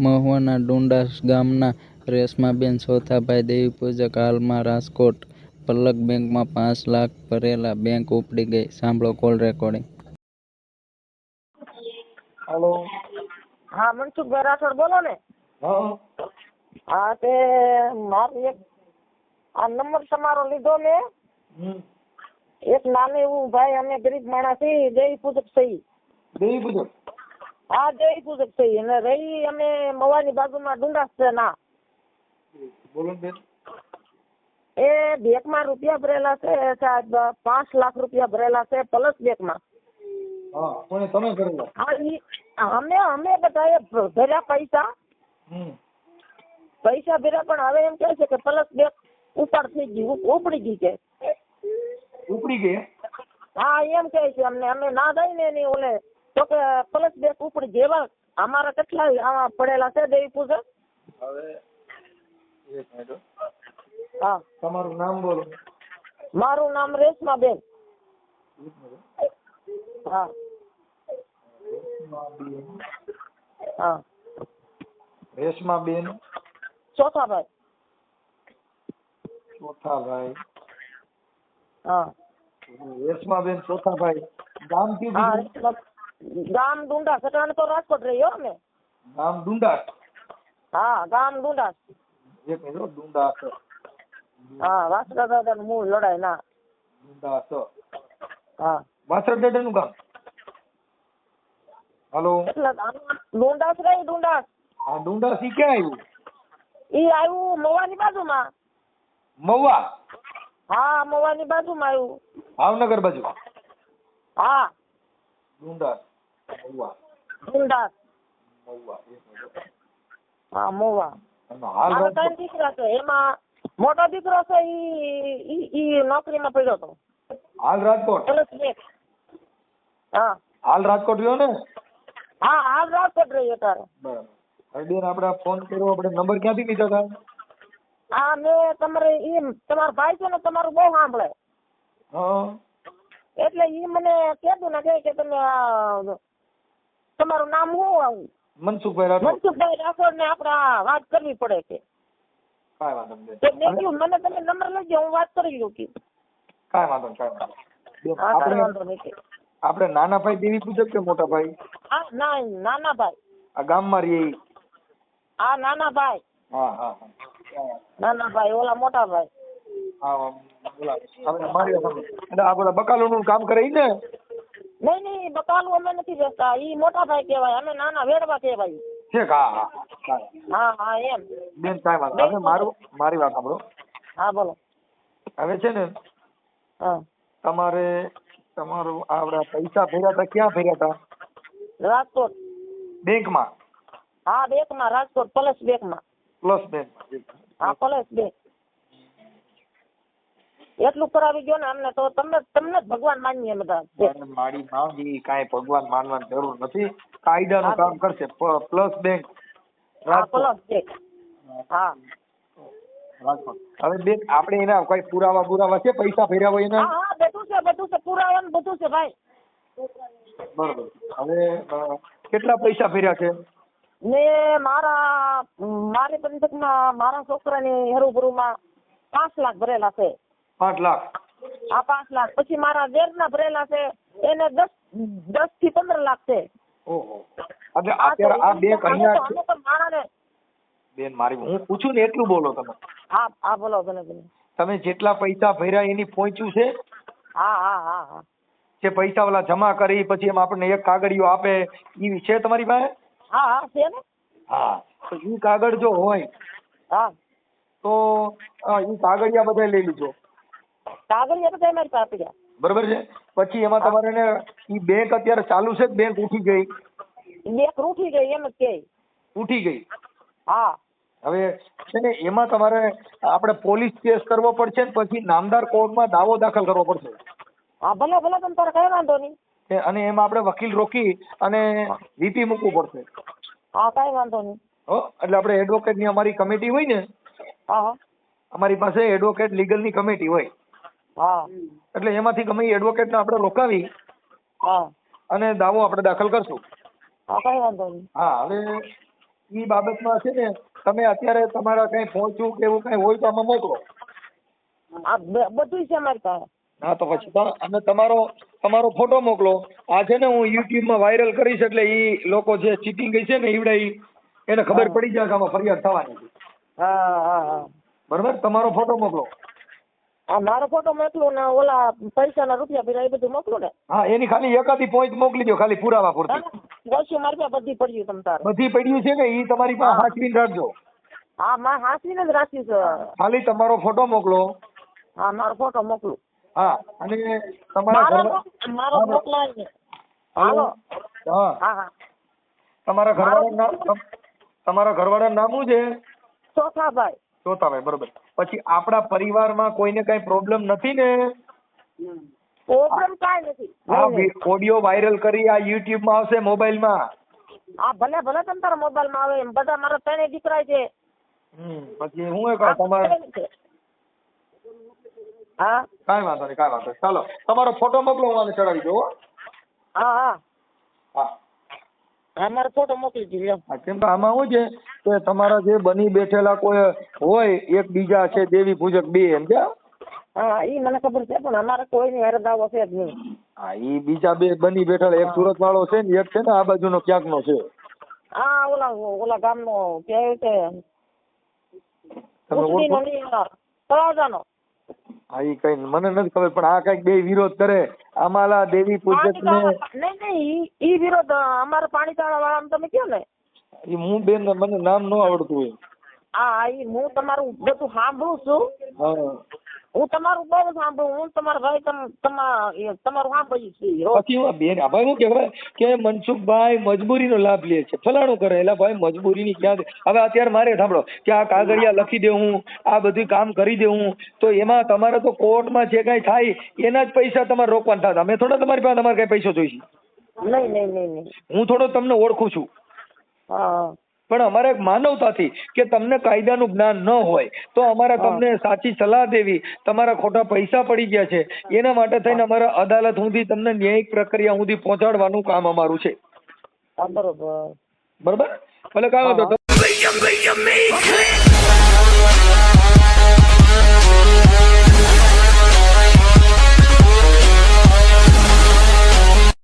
મહુવાના ડુંડાસ ગામના રેશમાબેન સોથાભાઈ દેવીપૂજક હાલમાં રાજકોટ પલક બેંકમાં પાંચ લાખ ભરેલા બેંક ઉપડી ગઈ. સાંભળો કોલ રેકોર્ડિંગ. હલો. હા મનસુખભાઈ રાઠોડ બોલો ને. હા. તે મારે એક આ નંબર તમારો લીધો મેં એક નાનું એવું ભાઈ અમે ગરીબ માણસ છીએ જય પૂજક થઈ દેવી પૂજક હા જય પૂજક થઈ અને રહી અમે મવાની બાજુમાં ડુંડાસ છે ના. બોલો બેન. એ બેંકમાં રૂપિયા ભરેલા છે સાહેબ પાંચ લાખ રૂપિયા ભરેલા છે પ્લસ ઈ અમે અમે બધાએ ભર્યા પૈસા. પૈસા ભર્યા પણ હવે એમ કે છે કે પ્લસ બેગ ઉપર થઈ ગયું ઉપડી ગઈ છે. ઉપડી ગઈ હા એમ કે છે અમને અમે ના દઈ ને એની ઓલે તો કે પ્લસ બેંક ઉપડી જેવા અમારા કેટલા આવા પડેલા છે દેવી પૂજક? હવે એક મિનિટ હા. તમારું નામ બોલો. મારું નામ રેશમાબેન બેન. હા. હા. રેશમાબેન ચોથા ભાઈ ચોથાભાઈ. ચોથાભાઈ. હા. રેશમાબેન ચોથાભાઈ. ચોથા ભાઈ ગામ રેશમા- ગામ ડુંડા સટાણ તો રાજકોટ રહ્યો અમે. ગામ ડુંડા? હા ગામ ડુંડા. એક મિનિટ ડુંડા હા વાસડા દાદા નું મૂળ લડાય ના. ડુંડા હા. દાદા નું ગામ? હલો? એટલે ડુંડાસ રહી ડુંડાસ. હા ડુંડા સી ક્યાં આવ્યું ઈ આવ્યું મવાની બાજુમાં. મવા હા મવાની બાજુમાં આવ્યું ભાવનગર બાજુ? હા. ડુંડા મહુવા ડુંડાસ મહુવા હો. મોવા મારો હાલ રાજકોટ ત્રણ દીકરા છે એમાં મોટો દીકરો છે ઈ ઈ નોકરીમાં પડ્યો હતો હાલ રાજકોટ હા હાલ રાજકોટ રહ્યો ને હા હાલ રાજકોટ રહી અત્યારે બરાબર આપણે ફોન કર્યો આપણે નંબર ક્યાંથી લીધો હતા હા મેં તમારે ઈ તમારો ભાઈ છે ને તમારું બહુ સાંભળે હા એટલે ઈ મને કહેતું ને કે તમે તમારું નામ શું આવું? મનસુખભાઈ રાઠોડ. મનસુખભાઈ રાઠોડ ને આપણે વાત કરવી પડે છે. કાંઈ વાંધો નહીં. મને તમે નંબર લઈ હું વાત કરી લઉં કે કાંઈ વાંધો નહીં કાંઈ વાંધો આપણે નાના ભાઈ દેવી પૂજક કે મોટા ભાઈ હા ના નાના ભાઈ આ ગામમાં રહીએ હા નાના ભાઈ હા હા. નાના ભાઈ ઓલા મોટા ભાઈ હા વાત. એટલે આ બધા બકાલોનું કામ કરે ને? નહીં નહીં બકાલું અમે નથી બેસતા ઈ મોટા ભાઈ કહેવાય. અમે નાના વેડવા કહેવાય. છે હા હા હા. એમ. બેન કાંઈ વાંધો હવે મારું મારી વાત સાંભળો. હા બોલો. હવે છે ને હા. તમારે તમારું આવડા પૈસા ભર્યા હતા ક્યાં ભર્યા હતા? રાજકોટ. બેંકમાં? હા બેંકમાં રાજકોટ પ્લસ બેંકમાં. પ્લસ બેંકમાં હા પ્લસ બેંક. એટલું કરાવી ગયો ને અમને તો તમને તમને જ ભગવાન માનીએ બધા. મારી માવજી કાંઈ ભગવાન માનવાની જરૂર નથી. કાયદાનું કામ કરશે. Plus bank. Plus bank. હા. હવે બેન આપણે એના કઈ પુરાવા પુરાવા છે? પૈસા ફેર્યા હોય એના? હા બધું છે બધું છે. પુરાવા ને બધું છે ભાઈ. બરોબર. હવે કેટલા પૈસા ફેર્યા છે? ને મારા મારી પંથકમાં મારા છોકરાની હરુભરુમાં પાંચ લાખ ભરેલા છે. પાંચ લાખ. આ પાંચ લાખ. પછી મારા દેરના ભરેલા છે એને દસ દસથી પંદર લાખ છે. ઓહો. એટલે અત્યારે આ બે અહીંયા બેન મારી હું પૂછું ને એટલું બોલો તમે. હા હા બોલો બોલો બોલો. તમે જેટલા પૈસા ભર્યા એની પહોંચ્યું છે? હા હા હા હા. જે પૈસા ઓલા જમા કરી પછી એમ આપણને એક કાગળિયો આપે ઈ છે તમારી પાસે? હા હા છે ને. હા. તો ઈ કાગળ જો હોય હા. તો ઈ કાગળિયા બધા લઈ લીજો કાગળિયા બધા મારી પાસે પડ્યા બરોબર છે? પછી એમાં તમારે ને ઈ બેંક અત્યારે ચાલુ છે બેંક ઉઠી ગઈ? બેંક ઉઠી ગઈ એમ જ કે. ઉઠી ગઈ? હા. હવે છે ને એમાં તમારે આપણે પોલીસ કેસ કરવો પડશે ને પછી નામદાર કોર્ટમાં દાવો દાખલ કરવો પડશે. હા ભલે ભલે તમે તારે કઈ વાંધો નહીં. અને એમાં આપણે વકીલ રોકી અને વીપી મૂકવું પડશે. હા કઈ વાંધો નહીં. હો એટલે આપણે એડવોકેટની અમારી કમિટી હોય ને? હા હા. અમારી પાસે એડવોકેટ લીગલની કમિટી હોય. હા. એટલે એમાંથી ગમે એડવોકેટ ને આપણે રોકાવી હા. અને દાવો આપણે દાખલ કરશું. હા કઈ વાંધો નહીં. હા હવે એ બાબતમાં છે ને તમે અત્યારે તમારા કઈ પહોંચવું કે એવું કઈ હોય તો આમાં મોકલો. આ બ- છે મારી પાસે. હા તો પછી પણ અને તમારો તમારો ફોટો મોકલો. આ છે ને હું યુટ્યુબમાં વાયરલ કરીશ એટલે એ લોકો જે ચીટિંગ છે ને ઈવડે ઈ એને ખબર પડી જાય કે આમાં ફરિયાદ થવાની છે. હા હા હા. બરોબર? તમારો ફોટો મોકલો. આ મારો ફોટો મોકલું ને ઓલા પૈસાના રૂપિયા પીરા એ બધું મોકલું ને. હા એની ખાલી એકાદી પોઈન્ટ મોકલી દો ખાલી પુરાવા પૂરતી. ઓછું મારી બધી પડ્યું તમ તારે. બધી પડ્યું છે કે એ તમારી પાસે. હાચવીને રાખજો. હા મારે હાંસવીને જ રાખ્યું છે. ખાલી તમારો ફોટો મોકલો. હા મારો ફોટો મોકલું. હા અને તમારા મારો મોકલાય ને હાલો? હા. હા તમારા ઘરવાળાનું નામ તમ- તમારા ઘરવાળાનું નામ શું છે? ચોથાભાઈ. ચોથાભાઈ બરોબર. પછી આપણા પરિવારમાં કોઈને કઈ પ્રોબ્લેમ નથી ને? પ્રોબ્લેમ કાઈ નથી. નહીં. ઓડિયો વાયરલ કરી આ યુટ્યુબમાં આવશે મોબાઈલમાં? હા ભલે ભલે તમ તારા મોબાઈલમાં આવે એમ. બધા મારા ત્રણેય દીકરા છે. પછી હું કહું તમારે હા? કાઈ વાંધો નહીં કાઈ વાંધો ચાલો તમારો ફોટો મોકલો હું આને ચડાવી દઉં હા. હા હા. હા. મારો ફોટો મોકલી દીધો હા, કેમ કે આમાં શું છે કે તમારા જે બની બેઠેલા કોઈ હોય એક બીજા છે દેવી પૂજક બે એમ કે હા ઈ મને ખબર છે પણ અમારે કોઈની હારે દાવો છે જ નહીં. હા ઈ બીજા બે બની બેઠેલા એક સુરત વાળો છે ને એક છે ને આ બાજુનો ક્યાંક નો છે? હા ઓલા ઓલા ગામનો કે છે? તમે ઓળખો? તળાજાનો. હા ઈ કઈ મને નથી ખબર પણ આ કંઈક બે વિરોધ કરે. અમારા દેવી પૂજક ને નહીં નહીં ઈ વિરોધ અમારે પાણીતાળા વાળા તમે કહો ને? ઈ હું બેન મને નામ ન આવડતું હોય. હા ઈ હું તમારું બધું સાંભળું છું. હા. તમારું બહુ સાંભળું હું તમારા ભાઈ તમ તમારું સાંભળ્યું છું પછી હું બેન ભાઈ હું કહેવાય? કે મનસુખભાઈ મજબૂરીનો લાભ લે છે. ફલાણું કરે. એટલે ભાઈ મજબૂરીની ક્યાં? હવે અત્યારે મારે સાંભળો કે આ કાગળિયા લખી દે હું આ બધું કામ કરી દે હું તો એમાં તમારે તો કોર્ટમાં જે કાંઈ થાય એના જ પૈસા તમારે રોકવાના થતા. અમે થોડા તમારી પાસે તમારે કાંઈ પૈસો જોઈશે? નહીં નહીં નહીં. હું થોડો તમને ઓળખું છું. હા. પણ અમારે માનવતાથી કે તમને કાયદાનું જ્ઞાન ન હોય તો અમારે તમને સાચી સલાહ દેવી તમારા ખોટા પૈસા પડી ગયા છે. એના માટે થઈને અમારે અદાલત સુધી તમને ન્યાયિક પ્રક્રિયા સુધી પહોંચાડવાનું કામ અમારું છે. બરોબર. બરોબર? ભલે કાંઈ વાંધો હા.